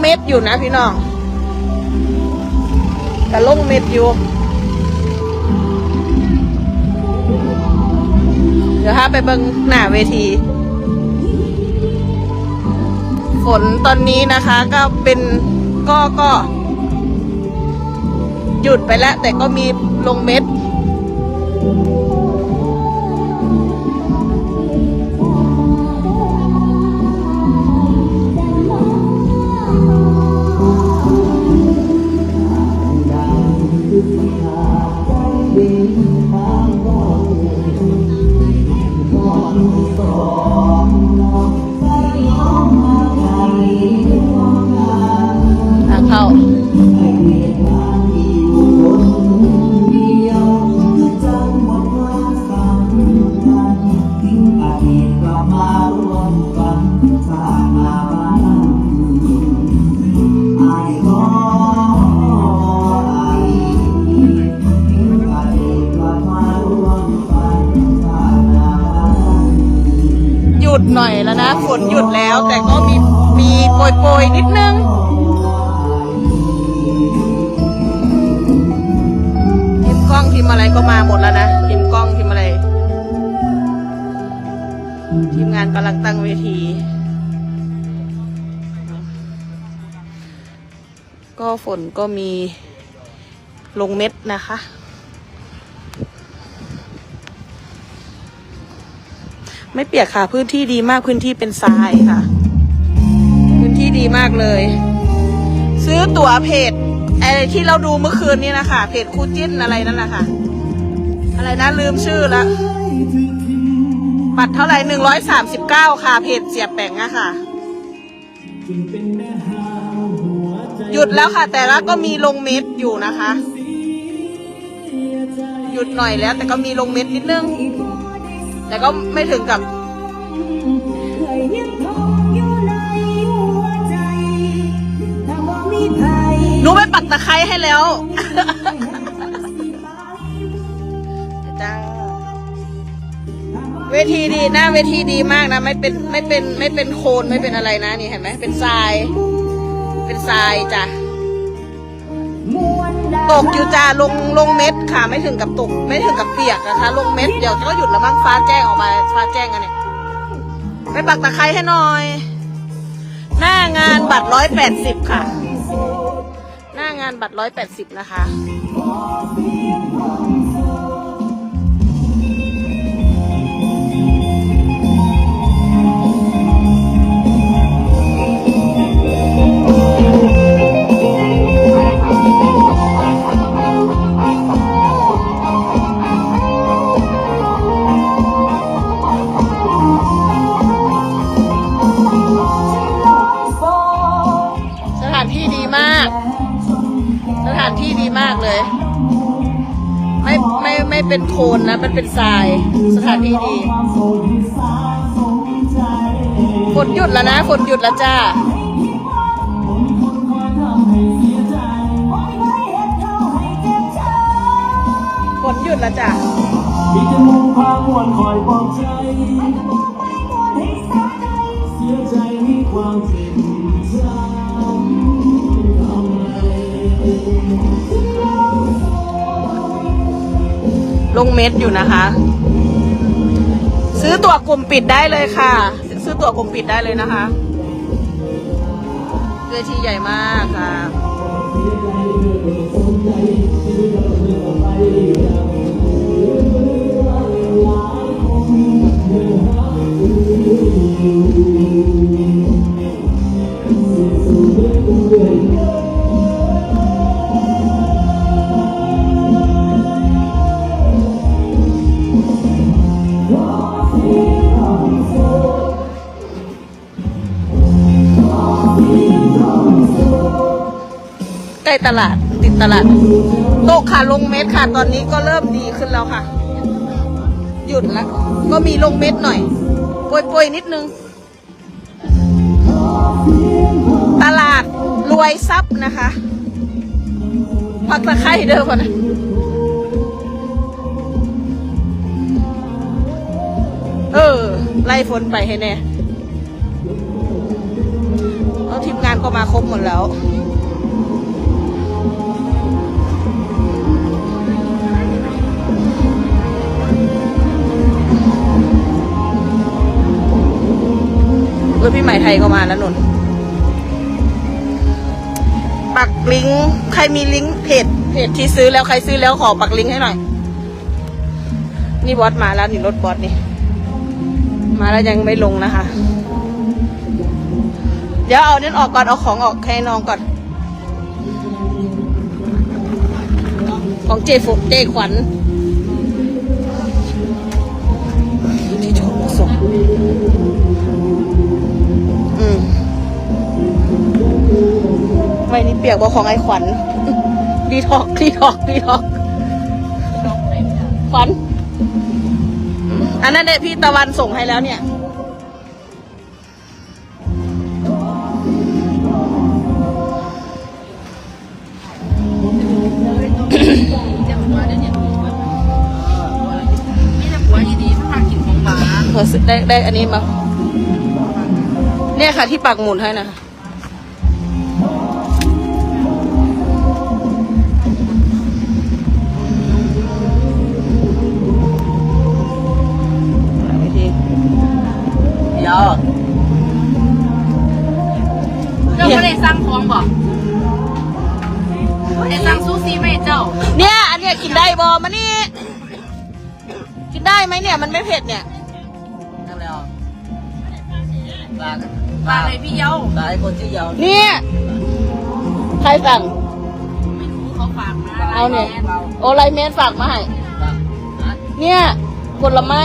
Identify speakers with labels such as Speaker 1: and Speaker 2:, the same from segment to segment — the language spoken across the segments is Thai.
Speaker 1: เม็ดอยู่นะพี่น้องแต่ลงเม็ดอยู่ เดี๋ยวถ้าไปเบิงหน้าเวที ฝนตอนนี้นะคะก็เป็นก็ก็ หยุดไปแล้วแต่ก็มีลงเม็ด ท ยุดหน่อยแล้วนะ ฝนหยุดแล้ว แต่ก็มีมีโปรยโปรยนิดนึง ทีมกล้องทีมอะไรก็มาหมดแล้วนะ ทีมกล้องทีมอะไร ทีมงานกำลังตั้งเวที ก็ฝนก็มีลงเม็ดนะคะ ไม่เปียกค่ะ พื้นที่ดีมากพื้นที่เป็นทรายค่ะ พื้นที่ดีมากเลย ซื้อตั๋วเพจอะไอ้ที่เราดูเมื่อคืนนี้นะคะเพจคูจิ้นอะไรนั่นแหละค่ะอะไรนะลืมชื่อแล้วบัตรเท่าไหร่หนึ่งร้อยสามสิบเก้าค่ะ เพจเสียบแป่งอะค่ะ หยุดแล้วค่ะ แต่ละก็มีลงเม็ดอยู่นะคะ หยุดหน่อยแล้วแต่ก็มีลงเม็ดนิดนึง แต่ก็ไม่ถึงกับ
Speaker 2: เคยยังคงอยู่ในหัวใจถ้าว่ามีใคร
Speaker 1: หนูไปปักตะไคร้ให้แล้วจ้าเวทีดีหน้าเวทีดีมากนะ ไม่เป็นไม่เป็นไม่เป็นโคลนไม่เป็นอะไรนะนี่เห็นไหมเป็นทราย เป็นทรายจ้ะ
Speaker 2: มวลดา
Speaker 1: ตกอยู่จ้าลงลงเม็ดค่ะ ไม่ถึงกับตก ไม่ถึงกับเปียกนะคะ ลงเม็ดเดี๋ยวก็หยุดแล้วมั้งฟ้าแจ้งออกมาฟ้าแจ้งกันเนี่ยไปปักตะไคร้ให้หน่อย หน้างานบัตรร้อยแปดสิบค่ะ หน้างานบัตรร้อยแปดสิบนะคะาก สถานที่ดีมากเลย ไม่ไม่ไม่เป็นโคลนนะ มันเป็นทราย สถานที่ดีฝนหยุดแล้วนะฝนหยุดแล้วจ้าฝนหยุดแล้วจ้า
Speaker 3: มีแต่มุมพางวนคอยปลอบใจเสียใจมีความเจ็บช้ำ
Speaker 1: ลงเม็ดอยู่นะคะ ซื้อตั๋วกลุ่มปิดได้เลยค่ะ ซื้อตั๋วกลุ่มปิดได้เลยนะคะเวทีใหญ่มากค่ะใตลาดติดตลาดตกค่ะลงเม็ดค่ะ ตอนนี้ก็เริ่มดีขึ้นแล้วค่ะ หยุดแล้ว ก็มีลงเม็ดหน่อยโปรยๆนิดนึง ตลาดรวยทรัพย์นะคะผักตะไคร้เด้อพอนะเออ ไล่ฝนไปให้แน่เอาทีมงานก็มาครบหมดแล้ว เออพี่ใหม่ไทยก็มาแล้วนนปักลิงก์ใครมีลิงก์เพจเพจที่ซื้อแล้วใครซื้อแล้วขอปักลิงก์ให้หน่อย นี่บอสมาแล้วนี่รถบอสนี่ มาแล้วยังไม่ลงนะคะ เดี๋ยวเอาเนั่นออกก่อนเอาของออกให้น้องก่อน ของเจฟุกเจขวัญ ไม่นี่เปียกบอของไอ้ขวัญดีทอกดีทอกดีทอกขวัญอันนั้นเนี่ยพี่ตะวันส่งให้แล้วเนี่ย
Speaker 4: ได้เนี่ยมีแต่หัวดีๆพากินของหมา
Speaker 1: เผื่อซื้อได้ได้อันนี้มา เนี่ยค่ะที่ปักหมุดให้นะคะ
Speaker 4: ดี๋ยวเจ้าไม่ได้สั่งของบอกได้สั่งซูซี่ไหมเจ้า
Speaker 1: เนี่ย อันเนี้ยกินได้บอมานี่ กินได้ไหมเนี่ย มันไม่เผ็ดเนี่ย
Speaker 5: ทำแล้วฝาก
Speaker 4: มาเลยพี่เย้า
Speaker 5: ฝากให้คนที่ยาว
Speaker 1: เนี่ย ใครสั่ง
Speaker 4: ไม่รู้เขาฝากมา
Speaker 1: เอาเนี่ย
Speaker 4: แม่
Speaker 1: โอไลเมนฝากมาให้
Speaker 5: ฝากนะ
Speaker 1: เนี่ยผลไม้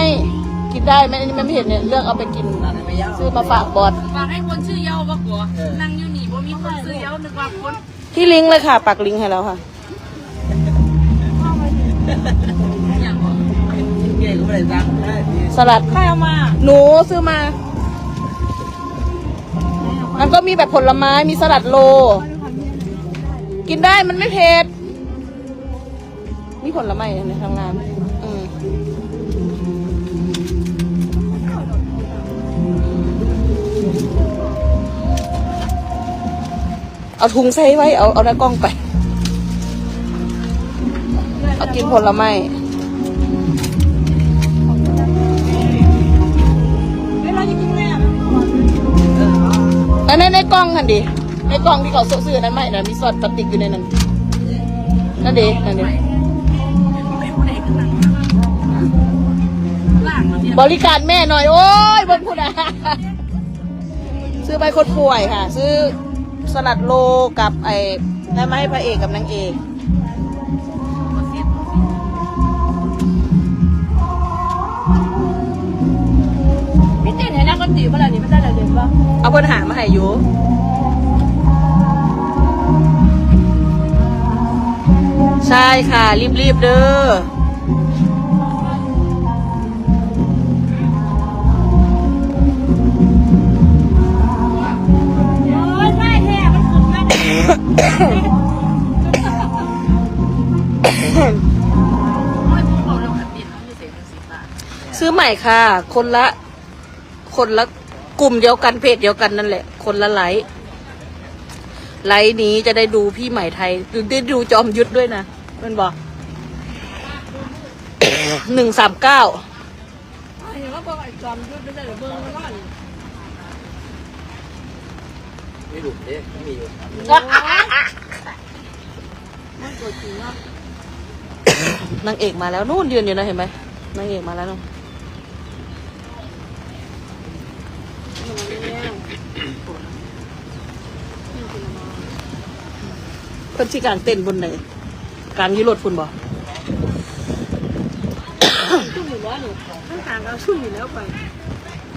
Speaker 1: กินได้ไหมอันนี้มันไม่เห็นเนี่ย เลือกเอาไปกิน
Speaker 5: ฝากให้ไม่ยาว
Speaker 1: ซื้อมาฝากบอส
Speaker 4: ฝากให้คนชื่อเย้าปะกัวนั่งอยู่นี่บ่มีคนชื่อเย้านึกว่าคน
Speaker 1: ที่ลิงก์เลยค่ะปักลิงก์ให้แล้วค่ะ
Speaker 4: อย่างบอก
Speaker 5: เก่งก็ไม่ได้ตังค์นะ
Speaker 1: สลัด
Speaker 4: ใครเอามา
Speaker 1: หนูซื้อมา มันก็มีแบบผลไม้มีสลัดโล กินได้มันไม่เผ็ดมีผลไม้ในทำงาน เอาถุงใส่ไว้ เอาเอาหน้ากล้องไป เอากินผลไม้ในในในกล้องกันดิ ในกล้องที่เขาซื้อนั้นไหมนะมีซอสพลาสติกอยู่ในนั้น นั่นดินั่นดิบริการแม่หน่อย โอ้ยบนพูดนะซื้อใบคนป่วยค่ะ ซื้อ สลัดโลกับไอ้ได้มาให้พระเอกกับนางเอก
Speaker 4: พี่เต้นเห็นนักดนตรีเมื่อไหร่นี่ไม่ได้เด่นปะ
Speaker 1: เอาปัญหามาให้อยู่ใช่ค่ะ รีบๆเด้อ
Speaker 4: ม่
Speaker 1: ค่ะ คนละ คนละกลุ่มเดียวกันเพจเดียวกันนั่นแหละ คนละไลค์ไลค์นี้จะได้ดูพี่ใหม่ไทยได้ดูจอมยุทธด้วยนะมันบอกหนึ่งสามเก้า
Speaker 4: เห็นว่าบอกไอ้จอมยุทธไม่ได้หรือเบิ้งมันว่า
Speaker 5: ไม่หลุดเด้ไม่มีอยู่
Speaker 4: มันตัวจริงเนาะ
Speaker 1: นางเอกมาแล้วนู่นยืนอยู่นะเห็นไหมนางเอกมาแล้วนู่น เพิ่นที่กลางเต้นบนไหนกลางอยุโรปคุณบอก
Speaker 4: ชุ่มอยู่แล้วหนูข้างทางเราชุ่มอยู่แล้วไป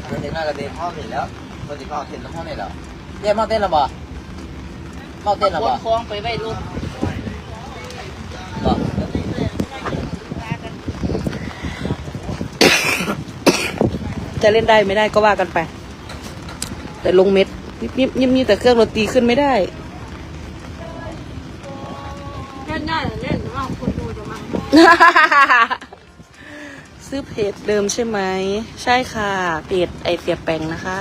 Speaker 5: คนเด็กน่าจะเด็กพ่อเห็นแล้วคนที่พ่อเห็นแล้วพ่อเนี่ยเหรอเจ๊พ่อเต้นหรอบ่พ่อเต้นหรอ
Speaker 4: ค
Speaker 5: บ่
Speaker 4: นคล้องไปไว้รถ
Speaker 5: บ่
Speaker 1: จะเล่นได้ไม่ได้ก็ว่ากันไป แต่ลงเม็ดยิบยิบยิบแต่เครื่องดนตรีขึ้นไม่ได้ ซื้อเพจเดิมใช่ไหม ใช่ค่ะ เพจไอเสียแปงนะคะ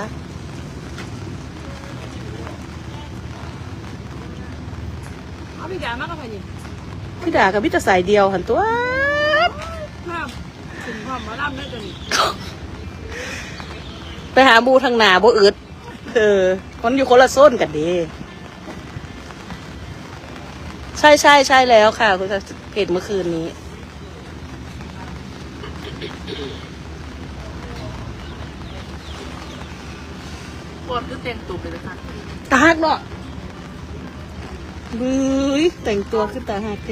Speaker 4: พี่จ๋ามากกับใครนี่
Speaker 1: พี่ด่ากับพี่จะสายเดียวหันตัว
Speaker 4: ภาพถึงความมาล่ำได้จน
Speaker 1: ไปหาบูทางหนาบูอึดเออมันอยู่คนละโซนกันดี ใช่ใช่ใช่แล้วค่ะ คุณเพจเมื่อคืนนี้
Speaker 4: ปวดคือเต็มตุ่มเลยค่ะ
Speaker 1: ตาหักเนาะบุ้ยแต่งตัวขึ้นตาหักเท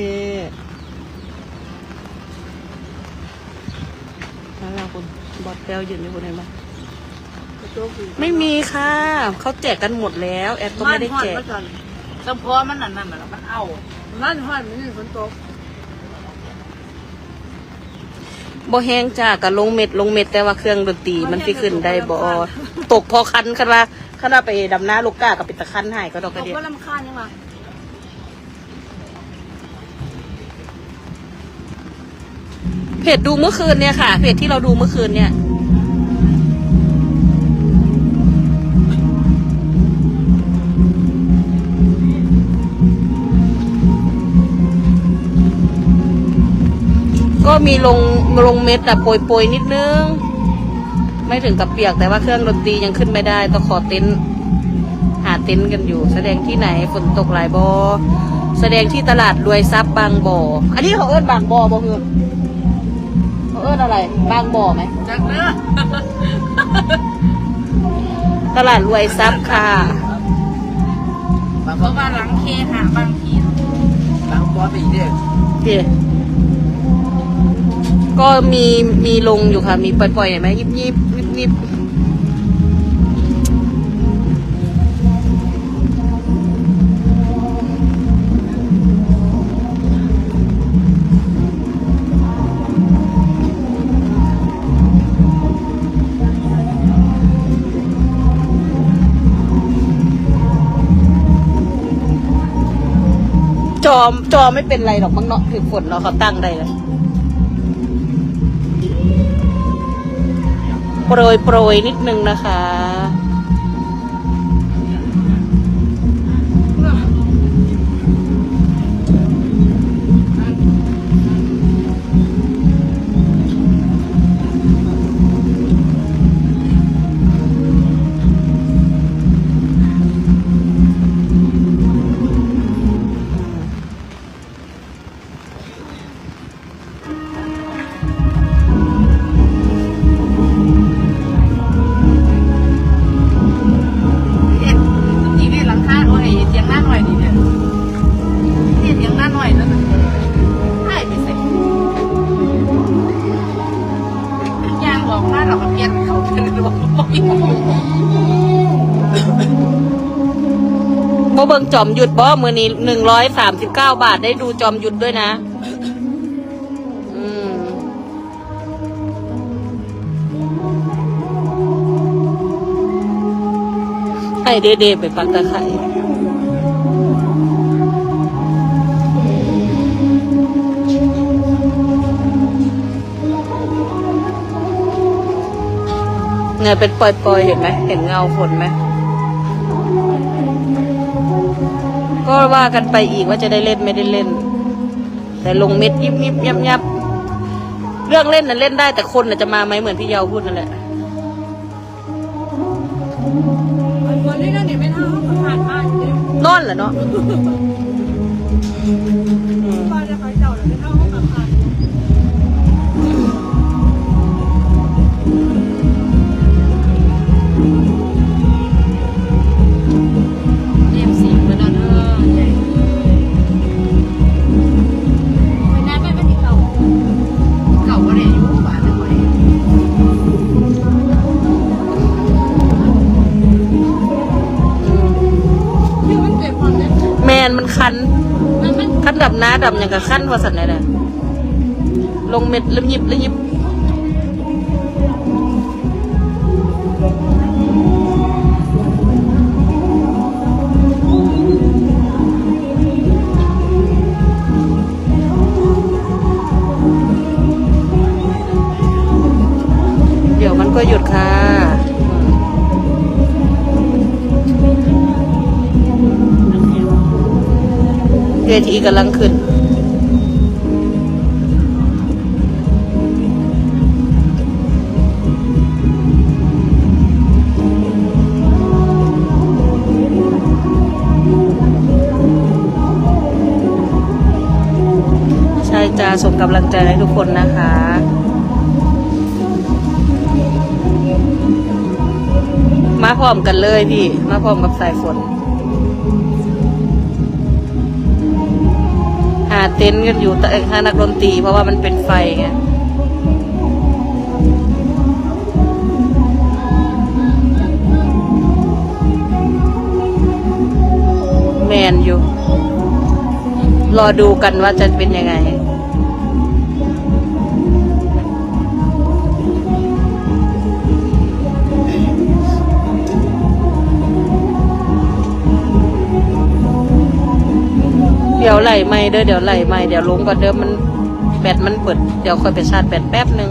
Speaker 1: แล้วเราคุณบอดแปลวยืนอยู่คนไหนบ้างไม่มีค่ะเขาแจกกันหมดแล้ว แอดก็ไม่ได้แจก
Speaker 4: จำเพาะมันนั่นนั่นมันมันเอานั่นห้อนมันนี่ฝนตก
Speaker 1: บ่แห้งจ้ากับลงเม็ดลงเม็ดแต่ว่าเครื่องดนตรีมันสิขึ้นได้บ่ตกพอคันคันว่าคันว่าไปดำน้าลูกก้ากับเป็นตะคันให้ก็ดอกกระเดีย
Speaker 4: ก็ลำคาญยังไง
Speaker 1: เพจดูเมื่อคืนเนี่ยค่ะ เพจที่เราดูเมื่อคืนเนี่ย ก็มีลงลงเม็ดอะโปรยโปรยๆนิดนึง ไม่ถึงกับเปียกแต่ว่าเครื่องดนตรียังขึ้นไม่ได้ต้องขอเต็นท์หาเต็นท์กันอยู่ แสดงที่ไหนฝนตกหลายบอแสดงที่ตลาดรวยทรัพย์บางบ่อ อันนี้เขาเอิ้นบางบ่อบ่คือเขาเอิ้นอะไร บางบ่อไหม
Speaker 4: จากเนื้อ
Speaker 1: ตลาดรวยทรัพย์ค่ะ
Speaker 5: บาง
Speaker 4: เพ
Speaker 5: คน
Speaker 4: ราะว่าหลังเคหาบางที
Speaker 5: บางบอสไปอีกเด้อ
Speaker 1: เดี๋ยว ก็มีมีลงอยู่ค่ะ มีปล่อยๆเห็นไหมยิบยิบยิบยิบจอมจอไม่เป็นไรหรอกมั้งเนาะถึงฝนเนาะเขาตั้งได้เลย โปรยโปรยนิดนึงนะคะ
Speaker 4: บเบิ
Speaker 1: งจอมหยุดบ่มือนี้หนึ่งร้อยสามสิบเก้าบาทได้ดูจอมหยุดด้วยนะอืมไอเดๆไปปักตะไคร้ เนี่ยเป็นปล่อยๆเห็นไหมเห็นเงาฝนไหมก็ว่ากันไปอีกว่าจะได้เล่นไม่ได้เล่น แต่ลงเม็ดยิบยิบยับยับเรื่องเล่นน่ะเล่นได้แต่คนน่ะจะมาไหมเหมือนพี่เยาพูดนั่นแหละ
Speaker 4: นี่ไม่น่าเขาผ่านมาอยู่เลย
Speaker 1: นอนเหรอเนาะ
Speaker 4: หน้าดำ
Speaker 1: อย่างกับขั้นว่าสันไหนเลยลงเม็ดแล้วยิบแล้วยิบ วทีกำลังขึ้น ใช่จ้าส่งกำลังใจให้ทุกคนนะคะมาพร้อมกันเลยพี่ มาพร้อมกับสายฝนาเต็นท์กันอยู่แต่หานักดนตรีเพราะว่ามันเป็นไฟไงแมนอยู่ รอดูกันว่าจะเป็นยังไง ดี๋ยวไหลไม่เด้อเดี๋ยวไหลไม่เดี๋ยวลงก่อนเด้อมันแบตมันเปิดเดี๋ยวค่อยไปชาร์จแบตแป๊บหนึ่ง